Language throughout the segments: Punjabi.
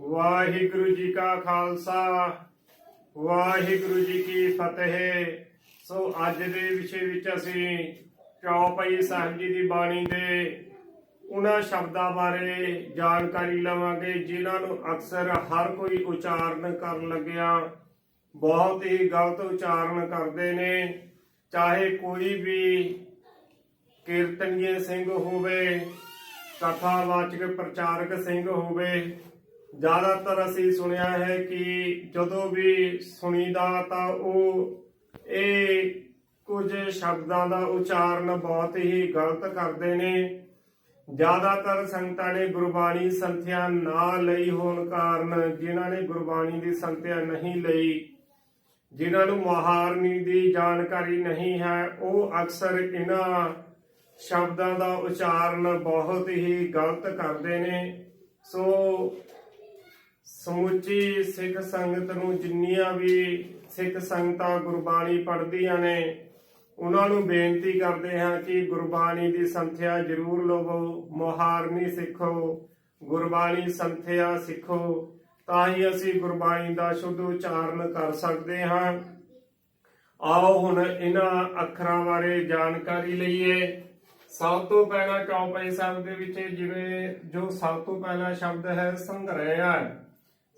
ਵਾਹਿਗੁਰੂ ਜੀ ਕਾ ਖਾਲਸਾ, ਵਾਹਿਗੁਰੂ ਜੀ ਕੀ ਫਤਿਹ। ਸੋ ਅੱਜ ਦੇ ਵਿਸ਼ੇ ਵਿੱਚ ਅਸੀਂ ਚੌਪਈ ਸਾਹਿਬ ਜੀ ਦੀ ਬਾਣੀ ਦੇ ਉਹਨਾਂ ਸ਼ਬਦਾਂ ਬਾਰੇ ਜਾਣਕਾਰੀ ਲਵਾਂਗੇ, ਜਿਨ੍ਹਾਂ ਨੂੰ ਅਕਸਰ ਹਰ ਕੋਈ ਉਚਾਰਨ ਕਰਨ ਲੱਗਿਆ। ਬਹੁਤ ਹੀ ਗਲਤ ਉਚਾਰਨ ਕਰਦੇ ਨੇ। ਚਾਹੇ ਕੋਈ ਵੀ ਕੀਰਤਨੀਏ ਸਿੰਘ ਹੋਵੇ, ਕਥਾਵਾਚਕ ਪ੍ਰਚਾਰਕ ਸਿੰਘ ਹੋਵੇ ਜ਼ਿਆਦਾਤਰ ਅਸੀਂ ਸੁਣਿਆ ਹੈ ਕਿ ਜਦੋਂ ਵੀ ਸੁਣੀਦਾ ਤਾਂ ਉਹ ਇਹ ਕੁਝ ਸ਼ਬਦਾਂ ਦਾ ਉਚਾਰਨ ਬਹੁਤ ਹੀ ਗਲਤ ਕਰਦੇ ਨੇ। ਜ਼ਿਆਦਾਤਰ ਸੰਗਤਾਂ ਨੇ ਗੁਰਬਾਣੀ ਸੰਥਿਆ ਨਾ ਲਈ ਹੋਣ ਕਾਰਨ ਜਿਨ੍ਹਾਂ ਨੇ ਗੁਰਬਾਣੀ ਦੀ ਸੰਥਿਆ ਨਹੀਂ ਲਈ, ਜਿਨ੍ਹਾਂ ਨੂੰ ਮਹਾਰਨੀ ਦੀ ਜਾਣਕਾਰੀ ਨਹੀਂ ਹੈ, ਉਹ ਅਕਸਰ ਇਹਨਾਂ ਸ਼ਬਦਾਂ ਦਾ ਉਚਾਰਨ ਬਹੁਤ ਹੀ ਗਲਤ ਕਰਦੇ ਨੇ। ਸੋ ਸਮੁੱਚੀ ਸਿੱਖ ਸੰਗਤ ਨੂੰ ਜਿੰਨੀਆਂ ਵੀ ਸਿੱਖ ਸੰਗਤਾਂ ਗੁਰਬਾਣੀ ਪੜ੍ਹਦੀਆਂ ਨੇ, ਉਹਨਾਂ ਨੂੰ ਬੇਨਤੀ ਕਰਦੇ ਹਾਂ ਕਿ ਗੁਰਬਾਣੀ ਦੀ ਸੰਥਿਆ ਜ਼ਰੂਰ ਲਵੋ, ਮੁਹਾਰਨੀ ਸਿੱਖੋ, ਗੁਰਬਾਣੀ ਸੰਥਿਆ ਸਿੱਖੋ, ਤਾਂ ਹੀ ਅਸੀਂ ਗੁਰਬਾਣੀ ਦਾ ਸ਼ੁੱਧ ਉਚਾਰਨ ਕਰ ਸਕਦੇ ਹਾਂ। ਆਓ ਹੁਣ ਇਹਨਾਂ ਅੱਖਰਾਂ ਬਾਰੇ ਜਾਣਕਾਰੀ ਲਈਏ। ਸਭ ਤੋਂ ਪਹਿਲਾਂ ਚੌਪਈ ਸਾਹਿਬ ਦੇ ਵਿੱਚ ਜਿਵੇਂ ਜੋ ਸਭ ਤੋਂ ਪਹਿਲਾ ਸ਼ਬਦ ਹੈ ਸੰਗ੍ਰਹਿਆ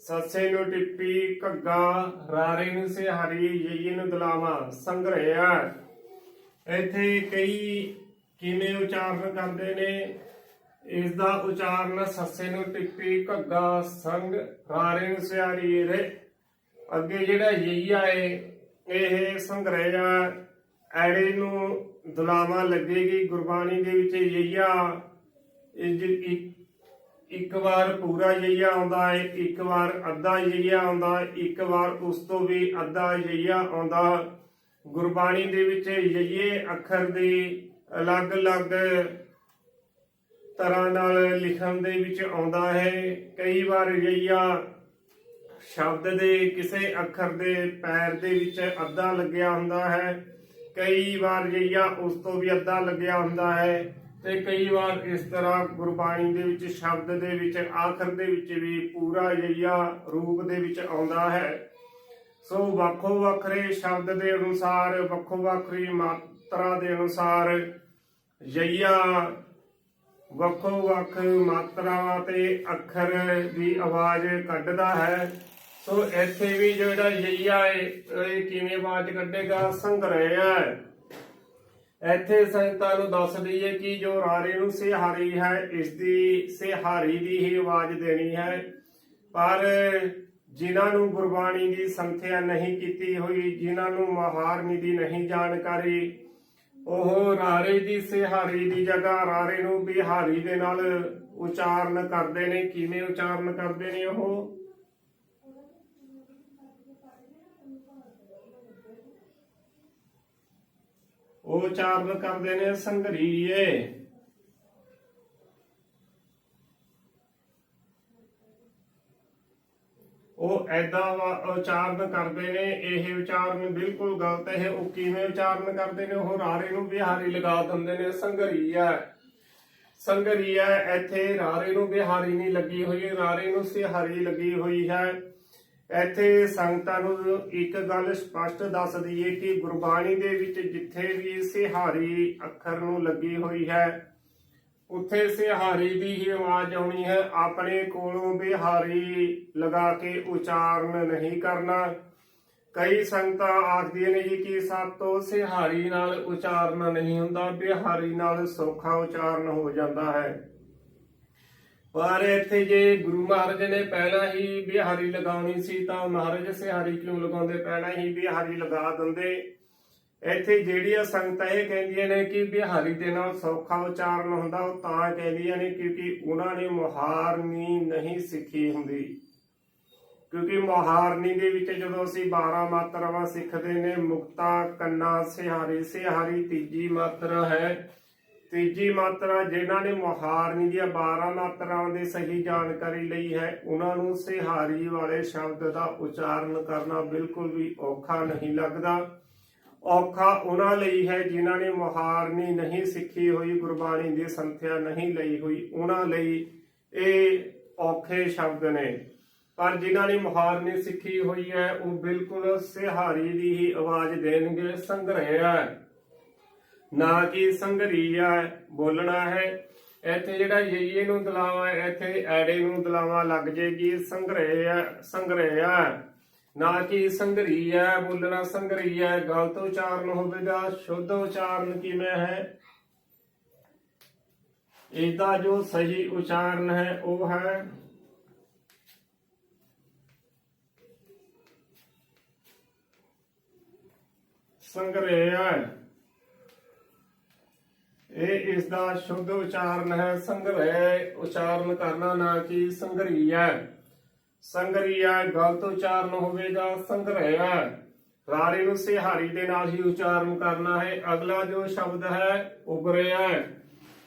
ਸੱਸੇ ਨੂੰ ਟਿੱਪੀ, ਘੱਗਾ ਰਾਰੇ ਨੂੰ ਸਿਹਾਰੀ ਯਈ ਨੂੰ ਦਲਾਵਾ ਸੰਗ੍ਰਹਿਆ ਇੱਥੇ ਕਈ ਕਿਵੇਂ ਉਚਾਰਨ ਕਰਦੇ ਨੇ? ਇਸ ਦਾ ਉਚਾਰਨ ਸੱਸੇ ਨੂੰ ਟਿੱਪੀ, ਘੱਗਾ, ਸੰਗ ਰਾਰੇ ਨੂੰ ਸਿਹਾਰੀ ਰੇ ਅੱਗੇ ਜਿਹੜਾ ਯਈਆ ਏ, ਇਹ ਸੰਗ੍ਰਹਿਆ ਐੜੇ ਨੂੰ ਦੁਲਾਵਾ ਲੱਗੇਗੀ, ਗੁਰਬਾਣੀ ਦੇ ਵਿੱਚ ਯਈਆ ਇੱਕ ਵਾਰ ਪੂਰਾ ਯਈਆ ਆਉਂਦਾ ਹੈ, ਇੱਕ ਵਾਰ ਅੱਧਾ ਯਈਆ ਆਉਂਦਾ ਇੱਕ ਵਾਰ ਉਸ ਤੋਂ ਵੀ ਅੱਧਾ ਯਈਆ ਆਉਂਦਾ। ਗੁਰਬਾਣੀ ਦੇ ਵਿੱਚ ਯਈਏ ਅੱਖਰ ਦੀ ਅਲੱਗ-ਅਲੱਗ ਤਰ੍ਹਾਂ ਨਾਲ ਲਿਖਣ ਦੇ ਵਿੱਚ ਆਉਂਦਾ ਹੈ। ਕਈ ਵਾਰ ਯਈਆ ਸ਼ਬਦ ਦੇ ਕਿਸੇ ਅੱਖਰ ਦੇ ਪੈਰ ਦੇ ਵਿੱਚ ਅੱਧਾ ਲੱਗਿਆ ਹੁੰਦਾ ਹੈ। ਕਈ ਵਾਰ ਜਈਆ ਉਸ ਤੋਂ ਵੀ ਅੱਧਾ ਲੱਗਿਆ ਹੁੰਦਾ ਹੈ। ਤੇ ਕਈ ਵਾਰ ਇਸ ਤਰ੍ਹਾਂ ਗੁਰਬਾਣੀ ਦੇ ਵਿੱਚ, ਸ਼ਬਦ ਦੇ ਵਿੱਚ, ਆਖਰ ਦੇ ਵਿੱਚ ਵੀ ਪੂਰਾ ਜਈਆ ਰੂਪ ਦੇ ਵਿੱਚ ਆਉਂਦਾ ਹੈ। ਸੋ ਵੱਖੋ ਵੱਖਰੇ ਸ਼ਬਦ ਦੇ ਅਨੁਸਾਰ, ਵੱਖੋ ਵੱਖਰੀ ਮਾਤਰਾ ਦੇ ਅਨੁਸਾਰ ਜਈਆ ਵੱਖੋ ਵੱਖ ਮਾਤਰਾ ਤੇ ਅੱਖਰ ਦੀ ਆਵਾਜ਼ ਕੱਢਦਾ ਹੈ। ਸੋ ਇੱਥੇ ਵੀ ਜਿਹੜਾ ਯਈਆ ਹੈ ਇਹ ਕਿਵੇਂ ਆਵਾਜ਼ ਕੱਢੇਗਾ? ਸੰਗ੍ਰਹਿਆ ਇੱਥੇ ਸੰਗਤਾਂ ਨੂੰ ਦੱਸ ਦਈਏ ਕਿ ਜੋ ਰਾਰੇ ਨੂੰ ਸਿਹਾਰੀ ਹੈ, ਇਸ ਦੀ ਸਿਹਾਰੀ ਦੀ ਹੀ ਆਵਾਜ਼ ਦੇਣੀ ਹੈ। ਪਰ ਜਿਨ੍ਹਾਂ ਨੂੰ ਗੁਰਬਾਣੀ ਦੀ ਸੰਥਿਆ ਨਹੀਂ ਕੀਤੀ ਹੋਈ, ਜਿਨ੍ਹਾਂ ਨੂੰ ਮਹਾਰਨੀ ਦੀ ਨਹੀਂ ਜਾਣਕਾਰੀ, ਉਹ ਰਾਰੇ ਦੀ ਸਿਹਾਰੀ ਦੀ ਜਗ੍ਹਾ ਰਾਰੇ ਨੂੰ ਬਿਹਾਰੀ ਦੇ ਨਾਲ ਉਚਾਰਨ ਕਰਦੇ ਨੇ। ਕਿਵੇਂ ਉਚਾਰਨ ਕਰਦੇ ਨੇ ਉਹ? ਉਚਾਰਨ ਕਰਦੇ ਨੇ ਸੰਗਰੀਏ। ਉਹ ਐਦਾਂ ਉਚਾਰਨ ਕਰਦੇ ਨੇ, ਇਹ ਉਚਾਰਨ ਬਿਲਕੁਲ ਗਲਤ ਹੈ, ਉਹ ਕਿਵੇਂ ਉਚਾਰਨ ਕਰਦੇ ਨੇ? ਉਹ ਰਾਰੇ ਨੂੰ ਬਿਹਾਰੀ ਲਗਾ ਦਿੰਦੇ ਨੇ ਸੰਗਰੀਆ ਸੰਗਰੀਆ ਇੱਥੇ ਰਾਰੇ ਨੂੰ ਬਿਹਾਰੀ ਨਹੀਂ ਲੱਗੀ ਹੋਈ, ਰਾਰੇ ਨੂੰ ਸਿਹਾਰੀ ਲੱਗੀ ਹੋਈ ਹੈ। ਇੱਥੇ ਸੰਗਤਾਂ ਨੂੰ ਇੱਕ ਗੱਲ ਸਪਸ਼ਟ ਦੱਸ ਦਈਏ ਕਿ ਗੁਰਬਾਣੀ ਦੇ ਵਿੱਚ ਜਿੱਥੇ ਵੀ ਸਿਹਾਰੀ ਅੱਖਰ ਨੂੰ ਲੱਗੀ ਹੋਈ ਹੈ, ਉੱਥੇ ਸਿਹਾਰੀ ਦੀ ਹੀ ਆਵਾਜ਼ ਆਉਣੀ ਹੈ। ਆਪਣੇ ਕੋਲੋਂ ਬਿਹਾਰੀ ਲਗਾ ਕੇ ਉਚਾਰਨ ਨਹੀਂ ਕਰਨਾ। ਕਈ ਸੰਗਤਾਂ ਆਖਦੀਆਂ ਨੇ ਜੀ ਕਿ ਸਭ ਤੋਂ ਸਿਹਾਰੀ ਨਾਲ ਉਚਾਰਨ ਨਹੀਂ ਹੁੰਦਾ, ਬਿਹਾਰੀ ਨਾਲ ਸੌਖਾ ਉਚਾਰਨ ਹੋ ਜਾਂਦਾ ਹੈ। ਪਰ ਇੱਥੇ ਜੇ ਗੁਰੂ ਮਹਾਰਾਜ ਨੇ ਪਹਿਲਾਂ ਹੀ ਬਿਹਾਰੀ ਲਗਾਉਣੀ ਸੀ ਤਾਂ ਮਹਾਰਾਜ ਸਿਹਾਰੀ ਕਿਉਂ ਲਗਾਉਂਦੇ? ਪਹਿਲਾਂ ਹੀ ਬਿਹਾਰੀ ਲਗਾ ਦਿੰਦੇ। ਇੱਥੇ ਜਿਹੜੀਆਂ ਸੰਗਤਾਂ ਇਹ ਕਹਿੰਦੀਆਂ ਨੇ ਕਿ ਬਿਹਾਰੀ ਦੇ ਨਾਲ ਸੌਖਾ ਉਚਾਰਨ ਹੁੰਦਾ, ਉਹ ਤਾਂ ਕਹਿੰਦੀਆਂ ਨੇ ਕਿਉਂਕਿ ਉਹਨਾਂ ਨੇ ਮੁਹਾਰਨੀ ਨਹੀਂ ਸਿੱਖੀ ਹੁੰਦੀ। ਕਿਉਂਕਿ ਮੁਹਾਰਨੀ ਦੇ ਵਿੱਚ ਜਦੋਂ ਅਸੀਂ 12 ਮਾਤਰਾਵਾਂ ਸਿੱਖਦੇ ਨੇ, ਮੁਕਤਾ, ਕੰਨਾ, ਸਿਹਾਰੀ ਸਿਹਾਰੀ ਤੀਜੀ ਮਾਤਰਾ ਹੈ। ਤੀਜੀ ਮਾਤਰਾ ਜਿਨ੍ਹਾਂ ਨੇ ਮੁਹਾਰਨੀ ਦੀਆਂ 12 ਮਾਤਰਾਵਾਂ ਦੀ ਸਹੀ ਜਾਣਕਾਰੀ ਲਈ ਹੈ, ਉਹਨਾਂ ਨੂੰ ਸਿਹਾਰੀ ਵਾਲੇ ਸ਼ਬਦ ਦਾ ਉਚਾਰਨ ਕਰਨਾ ਬਿਲਕੁਲ ਵੀ ਔਖਾ ਨਹੀਂ ਲੱਗਦਾ। ਔਖਾ ਉਹਨਾਂ ਲਈ ਹੈ ਜਿਨ੍ਹਾਂ ਨੇ ਮੁਹਾਰਨੀ ਨਹੀਂ ਸਿੱਖੀ ਹੋਈ, ਗੁਰਬਾਣੀ ਦੀ ਸੰਥਿਆ ਨਹੀਂ ਲਈ ਹੋਈ। ਉਹਨਾਂ ਲਈ ਇਹ ਔਖੇ ਸ਼ਬਦ ਨੇ। ਪਰ ਜਿਨ੍ਹਾਂ ਨੇ ਮੁਹਾਰਨੀ ਸਿੱਖੀ ਹੋਈ ਹੈ, ਉਹ ਬਿਲਕੁਲ ਸਿਹਾਰੀ ਦੀ ਹੀ ਆਵਾਜ਼ ਦੇਣਗੇ ਸੰਗ੍ਰਹਿਆ ਨਾ ਕਿ ਸੰਗਰੀਆ ਬੋਲਣਾ ਹੈ। ਇੱਥੇ ਜਿਹੜਾ ਯਈਏ ਨੂੰ ਦਲਾਵਾ, ਇੱਥੇ ਐੜੇ ਨੂੰ ਦਲਾਵਾ ਲੱਗ ਜੇਗੀ ਸੰਗ੍ਰਹਿਆ ਸੰਗ੍ਰਹਿਆ ਨਾ ਕਿ ਸੰਗਰੀਆ ਬੋਲਣਾ ਸੰਗਰੀਆ ਗਲਤ ਉਚਾਰਨ ਹੋਵੇਗਾ ਸ਼ੁੱਧ ਉਚਾਰਨ ਕਿਵੇਂ ਹੈ? ਇਹਦਾ ਜੋ ਸਹੀ ਉਚਾਰਨ ਹੈ, ਉਹ ਹੈ। ਸੰਗ੍ਰਹਿਆ ਇਹ ਇਸ ਦਾ ਸ਼ੁੱਧ ਉਚਾਰਨ ਹੈ, ਸੰਗ੍ਰਹਿ ਉਚਾਰਨ ਕਰਨਾ ਨਾ ਕਿ ਸੰਗਰੀਆ ਸੰਗਰੀਆ ਗਲਤ ਉਚਾਰਨ ਹੋਵੇਗਾ ਸੰਗ੍ਰਹਿਆ ਰਾੜੀ ਨੂੰ ਸਿਹਾਰੀ ਦੇ ਨਾਲ ਹੀ ਉਚਾਰਨ ਕਰਨਾ ਹੈ। ਅਗਲਾ ਜੋ ਸ਼ਬਦ ਹੈ ਉਬਰਿਆ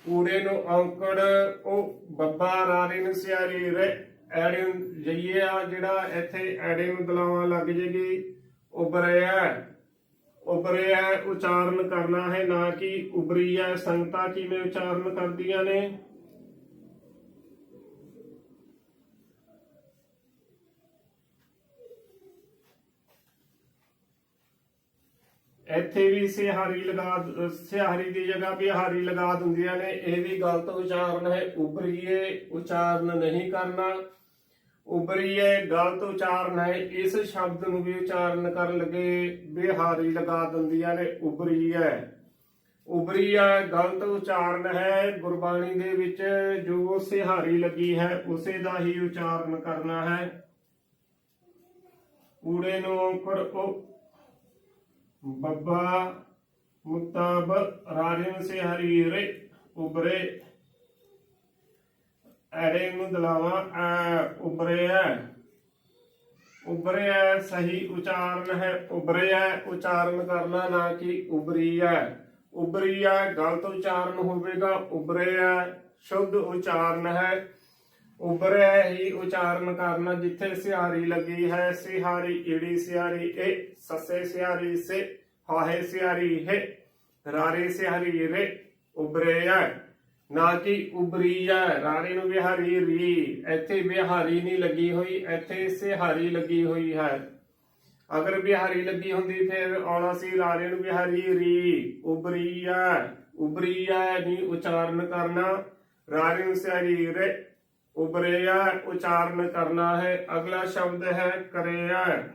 ਊੜੇ ਨੂੰ ਔਂਕੜ ਉਹ ਬੱਬਾ ਰਾੜੀ ਨੂੰ ਸਿਹਾਰੀ ਰੇ ਐੜੇ ਨੂੰ ਜਈਏ ਆ ਜਿਹੜਾ ਇੱਥੇ ਐੜੇ ਨੂੰ ਦਲਾਵਾਂ ਲੱਗ ਜੇਗੀ ਉਬਰਿਆ ਉਬਰਿਆ ਉਚਾਰਨ ਕਰਨਾ ਹੈ, ਨਾ ਕਿ ਉਬਰੀਆ ਸੰਗਤਾਂ ਕਿਵੇਂ ਉਚਾਰਨ ਕਰਦੀਆਂ ਨੇ? ਇੱਥੇ ਵੀ ਸਿਹਾਰੀ ਲਗਾ ਸਿਹਾਰੀ ਦੀ ਜਗ੍ਹਾ ਬਿਹਾਰੀ ਲਗਾ ਦਿੰਦੀਆਂ ਨੇ। ਇਹ ਵੀ ਗਲਤ ਉਚਾਰਨ ਹੈ। ਉਬਰੀਏ ਉਚਾਰਨ ਨਹੀਂ ਕਰਨਾ। ਉਬਰੀਏ ਗਲਤ ਉਚਾਰਨ ਹੈ ਇਸ ਸ਼ਬਦ ਨੂੰ ਵੀ ਉਚਾਰਨ ਕਰਨ ਲੱਗੇ ਬਿਹਾਰੀ ਲਗਾ ਦਿੰਦੀਆਂ ਨੇ ਉਬਰੀਏ। ਹੈ ਗਲਤ ਉਚਾਰਨ ਹੈ, ਗੁਰਬਾਣੀ ਦੇ ਵਿੱਚ ਜੋ ਸਿਹਾਰੀ ਲੱਗੀ ਹੈ, ਉਸੇ ਦਾ ਹੀ ਉਚਾਰਨ ਕਰਨਾ ਹੈ। ਊੜੇ ਨੂੰ ਔਂਕੜ ਉਹ ਬੱਬਾ ਮੁਤਾਬ ਰਾਜਨ ਸਿਹਾਰੀ ਰੇ ਉਬਰੇ। ਐੜੇ ਨੂੰ ਦਲਾਵਾ ਐ ਉਬਰਿਆ ਉਬਰਿਆ ਸਹੀ ਉਚਾਰਨ ਹੈ ਉਬਰਿਆ ਉਚਾਰਨ ਕਰਨਾ ਨਾ ਕਿ ਉਬਰੀਆ ਉਬਰੀਆ ਗਲਤ ਉਚਾਰਨ ਹੋਵੇਗਾ ਉਬਰਿਆ ਸ਼ੁੱਧ ਉਚਾਰਨ ਹੈ ਉਬਰਿਆ ਹੀ ਉਚਾਰਨ ਕਰਨਾ ਜਿੱਥੇ ਸਿਹਾਰੀ ਲੱਗੀ ਹੈ ਸਿਹਾਰੀ ਈੜੀ ਸਿਹਾਰੀ ਇਹ ਸੱਸੇ ਸਿਹਾਰੀ ਸੇ ਹਾਹੇ ਸਿਹਾਰੀ ਹੈ ਰਾਰੇ ਸਿਹਾਰੀ ਰੇ ਉਬਰਿਆ ਨਾ ਕਿ ਉਬਰੀਆ ਰਾਣੀ ਨੂੰ ਵਿਹਾਰੀ ਰੀ। ਇੱਥੇ ਵਿਹਾਰੀ ਨਹੀਂ ਲੱਗੀ ਹੋਈ, ਇੱਥੇ ਸਿਹਾਰੀ ਲੱਗੀ ਹੋਈ ਹੈ। ਅਗਰ ਬਿਹਾਰੀ ਲੱਗੀ ਹੁੰਦੀ, ਫਿਰ ਆਉਣਾ ਸੀ ਰਾਣੇ ਨੂੰ ਬਿਹਾਰੀ ਰੀ। ਉਬਰੀਆ ਉਬਰੀਆ ਨਹੀਂ ਉਚਾਰਨ ਕਰਨਾ। ਰਾਣੇ ਨੂੰ ਸਿਹਾਰੀ ਰੇ ਉਬਰਿਆ ਉਚਾਰਨ ਕਰਨਾ ਹੈ। ਅਗਲਾ ਸ਼ਬਦ ਹੈ ਕਰਿਆ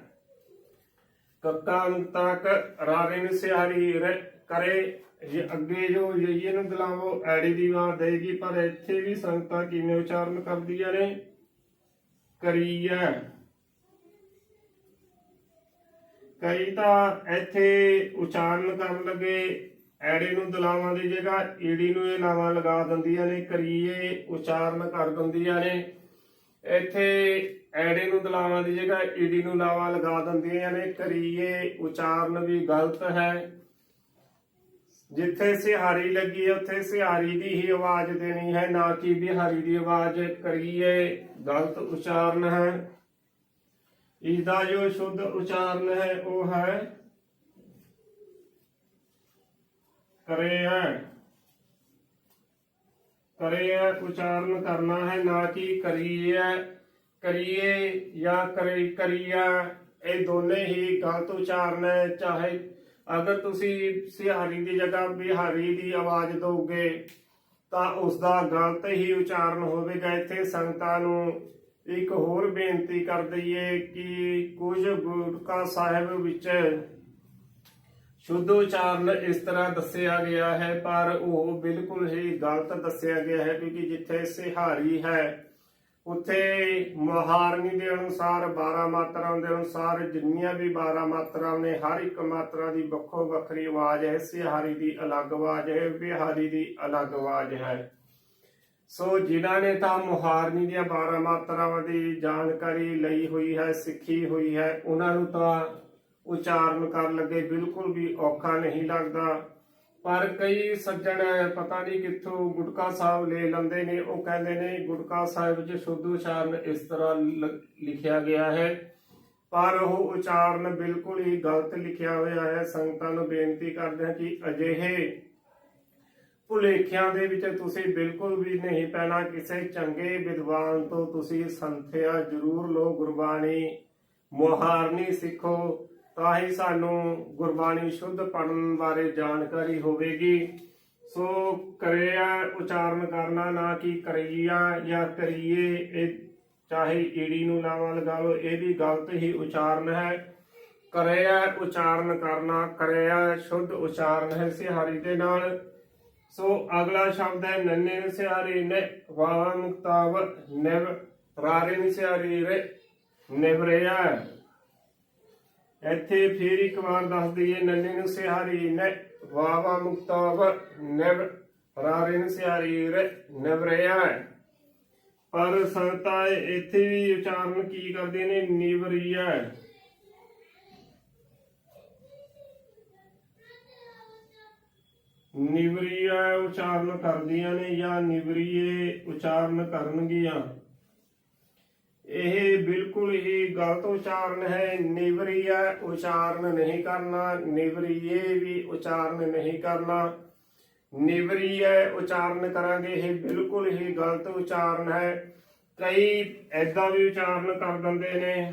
ਕੱਕਾ ਨੂੰ ਤੱਕ ਰਾਣੇ ਨੂੰ ਸਿਹਾਰੀ ਰੇ, ਕਰੇ। ਇਹ ਅੱਗੇ ਜੋ ਇਹ ਨੂੰ ਦਲਾਵੋ ਐੜੀ ਦੀ ਮਾਰ ਦੇਗੀ, ਪਰ ਇੱਥੇ ਵੀ ਸੰਗਤਾਂ ਕਿਵੇਂ ਉਚਾਰਨ ਕਰਦੀਆਂ ਨੇ? ਕਰੀਆ ਕਈ ਤਾਂ ਇੱਥੇ ਉਚਾਰਨ ਕਰਨ ਲੱਗੇ, ਐੜੇ ਨੂੰ ਦਲਾਵਾਂ ਦੀ ਜਗ੍ਹਾ, ਈੜੀ ਨੂੰ ਇਹ ਲਾਵਾਂ ਲਗਾ ਦਿੰਦੀਆਂ ਨੇ, ਕਰੀਏ, ਉਚਾਰਨ ਕਰ ਦਿੰਦੀਆਂ ਨੇ। ਇੱਥੇ ਐੜੇ ਨੂੰ ਦਲਾਵਾਂ ਦੀ ਜਗ੍ਹਾ, ਈੜੀ ਨੂੰ ਲਾਵਾਂ ਲਗਾ ਦਿੰਦੀਆਂ ਨੇ, ਕਰੀਏ, ਉਚਾਰਨ ਵੀ ਗਲਤ ਹੈ। ਜਿੱਥੇ ਸਿਹਾਰੀ ਲੱਗੀ ਹੈ, ਉੱਥੇ ਸਿਹਾਰੀ ਦੀ ਹੀ ਆਵਾਜ਼ ਦੇਣੀ ਹੈ, ਨਾ ਕਿ ਬਿਹਾਰੀ ਦੀ ਆਵਾਜ਼ ਕਰੀਏ। ਗਲਤ ਉਚਾਰਨ ਹੈ। ਇਸ ਦਾ ਜੋ ਸ਼ੁੱਧ ਉਚਾਰਨ ਹੈ, ਉਹ ਹੈ ਕਰਿਆ ਕਰਿਆ ਉਚਾਰਨ ਕਰਨਾ ਹੈ, ਨਾ ਕਿ ਕਰੀਏ ਕਰੀਏ ਜਾਂ ਕਰੀ, ਕਰੀਆ, ਇਹ ਦੋਨੇ ਹੀ ਗਲਤ ਉਚਾਰਨ ਹੈ, ਚਾਹੇ ਅਗਰ ਤੁਸੀਂ ਸਿਹਾਰੀ ਦੀ ਜਗ੍ਹਾ ਬਿਹਾਰੀ ਦੀ ਆਵਾਜ਼ ਦੋਗੇ ਤਾਂ ਉਸ ਦਾ ਗਲਤ ਹੀ ਉਚਾਰਨ ਹੋਵੇਗਾ। ਇੱਥੇ ਸੰਗਤਾਂ ਨੂੰ ਇੱਕ ਹੋਰ ਬੇਨਤੀ ਕਰ ਦਈਏ ਕਿ ਕੁਝ ਗੁਰਕਾ ਸਾਹਿਬ ਵਿੱਚ ਸ਼ੁੱਧ ਉਚਾਰਨ ਇਸ ਤਰ੍ਹਾਂ ਦੱਸਿਆ ਗਿਆ ਹੈ, ਪਰ ਉਹ ਬਿਲਕੁਲ ਹੀ ਗਲਤ ਦੱਸਿਆ ਗਿਆ ਹੈ, ਕਿਉਂਕਿ ਜਿੱਥੇ ਸਿਹਾਰੀ ਹੈ ਉੱਥੇ ਮਹਾਰਨੀ ਦੇ ਅਨੁਸਾਰ 12 ਮਾਤਰਾਵਾਂ ਦੇ ਅਨੁਸਾਰ ਜਿੰਨੀਆਂ ਵੀ 12 ਮਾਤਰਾਵਾਂ ਨੇ, ਹਰ ਇੱਕ ਮਾਤਰਾ ਦੀ ਵੱਖੋ ਵੱਖਰੀ ਆਵਾਜ਼ ਹੈ। ਸਿਹਾਰੀ ਦੀ ਅਲੱਗ ਆਵਾਜ਼ ਹੈ ਬਿਹਾਰੀ ਦੀ ਅਲੱਗ ਆਵਾਜ਼ ਹੈ। ਸੋ ਜਿਨ੍ਹਾਂ ਨੇ ਤਾਂ ਮੁਹਾਰਨੀ ਦੀਆਂ 12 ਮਾਤਰਾਵਾਂ ਦੀ ਜਾਣਕਾਰੀ ਲਈ ਹੋਈ ਹੈ, ਸਿੱਖੀ ਹੋਈ ਹੈ, ਉਹਨਾਂ ਨੂੰ ਤਾਂ ਉਚਾਰਨ ਕਰਨ ਲੱਗੇ ਬਿਲਕੁਲ ਵੀ ਔਖਾ ਨਹੀਂ ਲੱਗਦਾ। ਪਰ ਕਈ ਸੱਜਣ ਪਤਾ ਨਹੀਂ ਕਿੱਥੋਂ ਗੁਟਕਾ ਸਾਹਿਬ ਲੈ ਲੈਂਦੇ ਨੇ, ਉਹ ਕਹਿੰਦੇ ਨੇ ਗੁਟਕਾ ਸਾਹਿਬ 'ਚ ਸ਼ੁੱਧ ਉਚਾਰਨ ਇਸ ਤਰ੍ਹਾਂ ਲਿਖਿਆ ਗਿਆ ਹੈ। ਪਰ ਉਹ ਉਚਾਰਨ ਬਿਲਕੁਲ ਹੀ ਗਲਤ ਲਿਖਿਆ ਹੋਇਆ ਹੈ। ਸੰਗਤਾਂ ਨੂੰ ਬੇਨਤੀ ਕਰਦੇ ਹਾਂ ਕਿ ਅਜਿਹੇ ਭੁਲੇਖਿਆਂ ਦੇ ਵਿੱਚ ਤੁਸੀਂ ਬਿਲਕੁਲ ਵੀ ਨਹੀਂ ਪੈਣਾ। ਕਿਸੇ ਚੰਗੇ ਵਿਦਵਾਨ ਤੋਂ ਤੁਸੀਂ ਸੰਥਿਆ ਜ਼ਰੂਰ ਲਓ। ਗੁਰਬਾਣੀ ਮੁਹਾਰਨੀ ਸਿੱਖੋ। ਤਾਂ ਹੀ ਸਾਨੂੰ ਗੁਰਬਾਣੀ ਸ਼ੁੱਧ ਪੜਨ ਬਾਰੇ ਜਾਣਕਾਰੀ ਹੋਵੇਗੀ। ਸੋ ਕਰਿਆ ਉਚਾਰਨ ਕਰਨਾ ਨਾ ਕਿ ਕਰਈਆ ਜਾਂ ਕਰੀਏ, ਇਹ ਚਾਹੇ ਈੜੀ ਨੂੰ ਲਾਵਾ ਲਗਾ ਇਹ ਵੀ ਗਲਤ ਹੀ ਉਚਾਰਨ ਹੈ। ਕਰਿਆ ਉਚਾਰਨ ਕਰਨਾ, ਕਰਿਆ ਸ਼ੁੱਧ ਉਚਾਰਨ ਹੈ ਸਿਹਾਰੀ ਦੇ ਨਾਲ। ਸੋ ਅਗਲਾ ਸ਼ਬਦ ਹੈ, ਨੰਨੇ ਨੂੰ ਸਿਹਾਰੀ ਨੇ ਵਾਵਾ ਮੁਕਤਾਵ, ਨਿਵ ਰਾਰੇ ਨੂੰ ਸਿਹਾਰੀ ਰੇ, ਨਿਵਰਿਆ। ਇੱਥੇ ਫੇਰ ਇੱਕ ਵਾਰ ਦੱਸ ਦਈਏ, ਨੰਨੇ ਨੂੰ ਸਿਹਾਰੀ ਨੇ ਵਾਵਾ ਮੁਕਤਾਵ ਨਿਵ, ਰਾਰੇ ਨੂੰ ਸਿਹਾਰੀ ਰੇ ਨਿਵਰਿਆ ਪਰ ਸੰਤਾ ਇੱਥੇ ਵੀ ਉਚਾਰਨ ਕੀ ਕਰਦੇ ਨੇ? ਨਿਵਰੀਆ ਨਿਵਰੀਆ ਉਚਾਰਨ ਕਰਦੀਆਂ ਨੇ ਜਾਂ ਨਿਵਰੀਏ ਉਚਾਰਨ ਕਰਨਗੀਆਂ? ਇਹ ਬਿਲਕੁਲ ਹੀ ਗਲਤ ਉਚਾਰਨ ਹੈ, ਨਿਵਰੀਆ ਉਚਾਰਨ ਨਹੀਂ ਕਰਨਾ, ਨਿਵਰੀਏ ਵੀ ਉਚਾਰਨ ਨਹੀਂ ਕਰਨਾ। ਨਿਵਰੀਏ ਉਚਾਰਨ ਕਰਾਂਗੇ, ਇਹ ਬਿਲਕੁਲ ਹੀ ਗਲਤ ਉਚਾਰਨ ਹੈ। ਕਈ ਐਦਾਂ ਵੀ ਉਚਾਰਨ ਕਰ ਦਿੰਦੇ ਨੇ।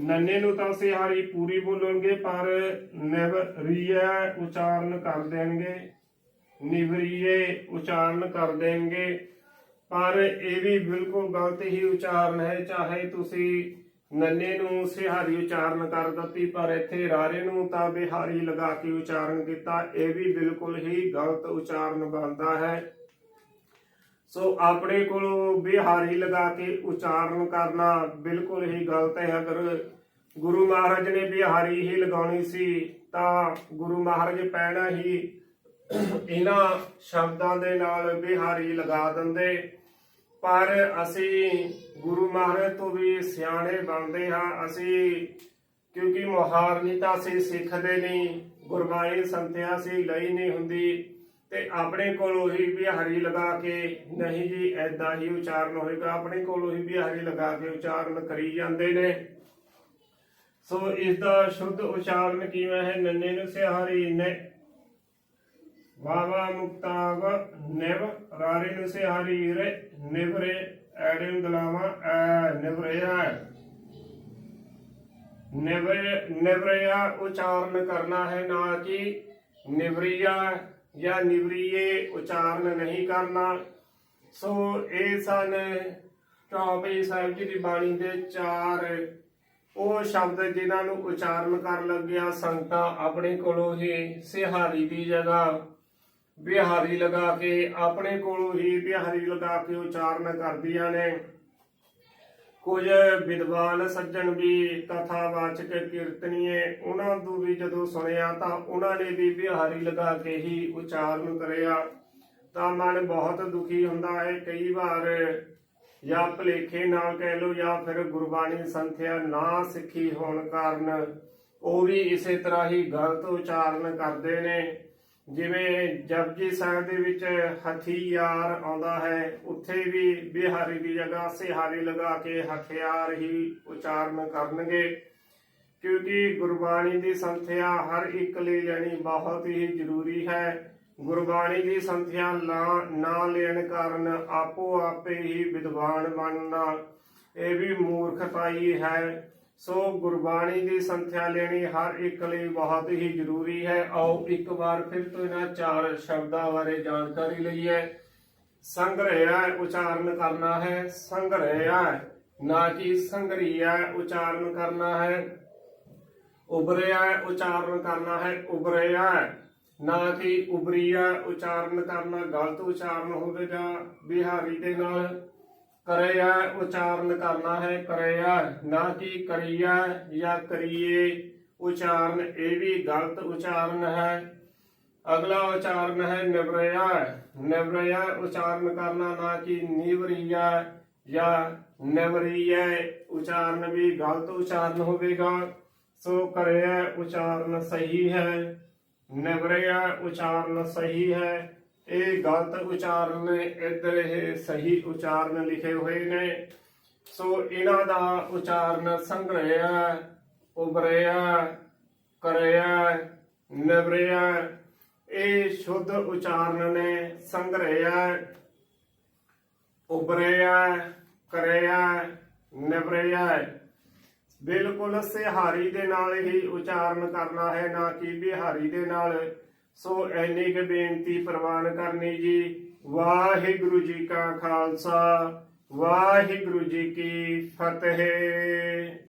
ਨੰਨੇ ਨੂੰ ਤਾਂ ਸਿਹਾਰੀ ਪੂਰੀ ਬੋਲਣਗੇ, ਪਰ ਨਿਵਰੀਏ ਉਚਾਰਨ ਕਰ ਦੇਣਗੇ। ਨਿਵਰੀਏ ਉਚਾਰਨ ਕਰ ਦੇਣਗੇ। ਪਰ ਇਹ ਵੀ ਬਿਲਕੁਲ ਗਲਤ ਹੀ ਉਚਾਰਨ ਹੈ। ਚਾਹੇ ਤੁਸੀਂ ਨੰਨੇ ਨੂੰ ਸਿਹਾਰੀ ਉਚਾਰਨ ਕਰ ਦਿੱਤੀ, ਪਰ ਇੱਥੇ ਰਾਰੇ ਨੂੰ ਤਾਂ ਬਿਹਾਰੀ ਲਗਾ ਕੇ ਉਚਾਰਨ ਕੀਤਾ, ਇਹ ਵੀ ਬਿਲਕੁਲ ਹੀ ਗਲਤ ਉਚਾਰਨ ਬਣਦਾ ਹੈ। ਸੋ ਆਪਣੇ ਕੋਲੋਂ ਬਿਹਾਰੀ ਲਗਾ ਕੇ ਉਚਾਰਨ ਕਰਨਾ ਬਿਲਕੁਲ ਹੀ ਗਲਤ ਹੈ। ਅਗਰ ਗੁਰੂ ਮਹਾਰਾਜ ਨੇ ਬਿਹਾਰੀ ਹੀ ਲਗਾਉਣੀ ਸੀ, ਤਾਂ ਗੁਰੂ ਮਹਾਰਾਜ ਪਹਿਲਾਂ ਹੀ ਇਹਨਾਂ ਸ਼ਬਦਾਂ ਦੇ ਨਾਲ ਬਿਹਾਰੀ ਲਗਾ ਦਿੰਦੇ। ਪਰ ਅਸੀਂ ਗੁਰੂ ਮਹਾਰਾਜ ਤੋਂ ਵੀ ਸਿਆਣੇ ਬਣਦੇ ਹਾਂ। ਅਸੀਂ ਕਿਉਂਕਿ ਮੁਹਾਰਨੀ ਤਾਂ ਅਸੀਂ ਸਿੱਖਦੇ ਨਹੀਂ, ਗੁਰਬਾਣੀ ਸੰਥਿਆ ਸੀ, ਲਈ ਨਹੀਂ ਹੁੰਦੀ। ਤੇ ਆਪਣੇ ਕੋਲੋਂ ਹੀ ਬਿਹਾਰੀ ਲਗਾ ਕੇ ਨਹੀਂ ਜੀ ਐਦਾਂ ਹੀ ਉਚਾਰਨ ਹੋਏਗਾ। ਆਪਣੇ ਕੋਲੋਂ ਹੀ ਬਿਹਾਰੀ ਲਗਾ ਕੇ ਉਚਾਰਨ ਕਰੀ ਜਾਂਦੇ ਨੇ। ਸੋ ਇਸ ਦਾ ਸ਼ੁੱਧ ਉਚਾਰਨ ਕਿਵੇਂ ਹੈ? ਨੰਨੇ ਨੂੰ ਸਿਹਾਰੀ ਨੇ ਵਾਵਾ ਮੁਕਤਾਵ ਨਿਵ ਰਾਰੇ ਨੂੰ ਸਿਹਾਰੀ ਰੇ, ਨਿਵਰੇ ਐੜੇ ਨੂੰ ਦਲਾਵਾ ਐ। ਨਿਵਰਿਆ ਨਿਵਰੇ ਨਿਵਰਿਆ ਉਚਾਰਨ ਕਰਨਾ ਹੈ ਨਾ ਕਿ? ਨਿਵਰੀਆ ਜਾਂ ਨਿਵਰੀਏ ਉਚਾਰਨ ਨਹੀਂ ਕਰਨਾ। ਸੋ ਇਹ ਸਨ ਟੌਪੇ ਸਾਹਿਬ ਜੀ ਦੀ ਬਾਣੀ ਦੇ ਚਾਰ। ਉਹ ਸ਼ਬਦ ਜਿਨ੍ਹਾਂ ਨੂੰ ਉਚਾਰਨ ਕਰਨ ਲੱਗਿਆ ਸੰਗਤਾਂ ਆਪਣੇ ਕੋਲੋਂ ਹੀ ਸਿਹਾਰੀ ਦੀ ਜਗ੍ਹਾ ਬਿਹਾਰੀ ਲਗਾ ਕੇ, ਆਪਣੇ ਕੋਲੋਂ ਹੀ ਬਿਹਾਰੀ ਲਗਾ ਕੇ ਉਚਾਰਨ ਕਰਦੀਆਂ ਨੇ। ਕੁਝ ਵਿਦਵਾਨ ਸੱਜਣ ਵੀ ਕਥਾਵਾਚਕ ਕੀਰਤਨੀਏ, ਉਹਨਾਂ ਨੂੰ ਵੀ ਜਦੋਂ ਸੁਣਿਆ ਤਾਂ ਉਹਨਾਂ ਨੇ ਵੀ ਬਿਹਾਰੀ ਲਗਾ ਕੇ ਹੀ ਉਚਾਰਨ ਕਰਿਆ। ਤਾਂ ਮਨ ਬਹੁਤ ਦੁਖੀ ਹੁੰਦਾ ਹੈ। ਕਈ ਵਾਰ ਜਾਂ ਭਲੇਖੇ ਨਾਲ ਕਹਿ ਲੋ ਜਾਂ ਫਿਰ ਗੁਰਬਾਣੀ ਸੰਥਿਆ ਨਾ ਸਿੱਖੀ ਹੋਣ ਕਾਰਨ ਉਹ ਵੀ ਇਸੇ ਤਰ੍ਹਾਂ ਹੀ ਗਲਤ ਉਚਾਰਨ ਕਰਦੇ ਨੇ। ਜਿਵੇਂ ਜਪਜੀ ਸਾਹਿਬ ਦੇ ਵਿੱਚ ਹਥਿਆਰ ਆਉਂਦਾ ਹੈ, ਉੱਥੇ ਵੀ ਬਿਹਾਰੀ ਦੀ ਜਗ੍ਹਾ ਸਿਹਾਰੀ ਲਗਾ ਕੇ ਹਥਿਆਰ ਹੀ ਉਚਾਰਨ ਕਰਨਗੇ। ਕਿਉਂਕਿ ਗੁਰਬਾਣੀ ਦੀ ਸੰਥਿਆ ਹਰ ਇੱਕ ਲਈ ਲੈਣੀ ਬਹੁਤ ਹੀ ਜ਼ਰੂਰੀ ਹੈ। ਗੁਰਬਾਣੀ ਦੀ ਸੰਥਿਆ ਨਾ ਨਾ ਲੈਣ ਕਾਰਨ ਆਪੋ ਆਪੇ ਹੀ ਵਿਦਵਾਨ ਬਣਨਾ, ਇਹ ਵੀ ਮੂਰਖਤਾ ਹੀ ਹੈ। ਸੋ ਗੁਰਬਾਣੀ ਦੀ ਸੰਥਿਆ ਲੈਣੀ ਹਰ ਇੱਕ ਲਈ ਬਹੁਤ ਹੀ ਜ਼ਰੂਰੀ ਹੈ। ਆਓ ਇੱਕ ਵਾਰ ਫਿਰ ਤੋਂ ਇਹਨਾਂ ਚਾਰ ਸ਼ਬਦਾਂ ਬਾਰੇ ਜਾਣਕਾਰੀ ਲਈਏ। ਸੰਗ੍ਰਹਿਆ ਉਚਾਰਨ ਕਰਨਾ ਹੈ। ਸੰਗ੍ਰਹਿਆ ਨਾ ਕਿ ਸੰਗ੍ਰਿਆ ਉਚਾਰਨ ਕਰਨਾ ਹੈ। ਉਬਰਿਆ ਉਚਾਰਨ ਕਰਨਾ ਹੈ। ਉਬਰਿਆ ਨਾ ਕਿ ਉਬਰੀਆ ਉਚਾਰਨ ਕਰਨਾ। ਗਲਤ ਉਚਾਰਨ ਹੋਵੇਗਾ ਬਿਹਾਰੀ ਦੇ ਨਾਲ। ਕਰਿਆ ਉਚਾਰਨ ਕਰਨਾ ਹੈ ਕਰਿਆ ਨਾ ਕਿ ਕਰੀਆ ਜਾਂ ਕਰੀਏ ਉਚਾਰਨ ਇਹ ਵੀ ਗਲਤ ਉਚਾਰਨ ਹੈ ਅਗਲਾ ਉਚਾਰਨ ਹੈ ਨਿਵਰਿਆ ਨਿਵਰਿਆ ਉਚਾਰਨ ਕਰਨਾ ਨਾ ਕਿ ਨਿਵਰੀਆ ਜਾਂ ਨਿਵਰੀਆ ਉਚਾਰਨ ਵੀ ਗਲਤ ਉਚਾਰਨ ਹੋਵੇਗਾ ਸੋ ਕਰਿਆ ਉਚਾਰਨ ਸਹੀ ਹੈ ਨਿਵਰਿਆ ਉਚਾਰਨ ਸਹੀ ਹੈ ਇਹ ਗਲਤ ਉਚਾਰਨ ਨੇ ਇੱਧਰ ਇਹ ਸਹੀ ਉਚਾਰਨ ਲਿਖੇ ਹੋਏ ਨੇ। ਸੋ ਇਹਨਾਂ ਦਾ ਉਚਾਰਨ ਸੰਗ੍ਰਹਿਆ ਉਬਰਿਆ ਕਰਿਆ, ਨਿਵਰਿਆ, ਇਹ ਸ਼ੁੱਧ ਉਚਾਰਨ ਨੇ ਸੰਗ੍ਰਹਿਆ ਉਬਰਿਆ ਕਰਿਆ, ਨਿਵਰਿਆ। ਬਿਲਕੁਲ ਸਿਹਾਰੀ ਦੇ ਨਾਲ ਹੀ ਉਚਾਰਨ ਕਰਨਾ ਹੈ, ਨਾ ਕਿ ਬਿਹਾਰੀ ਦੇ ਨਾਲ। ਸੋ ਐਨੀ ਕੁ ਬੇਨਤੀ ਪ੍ਰਵਾਨ ਕਰਨੀ ਜੀ। ਵਾਹਿਗੁਰੂ ਜੀ ਕਾ ਖਾਲਸਾ, ਵਾਹਿਗੁਰੂ ਜੀ ਕੀ ਫਤਿਹ।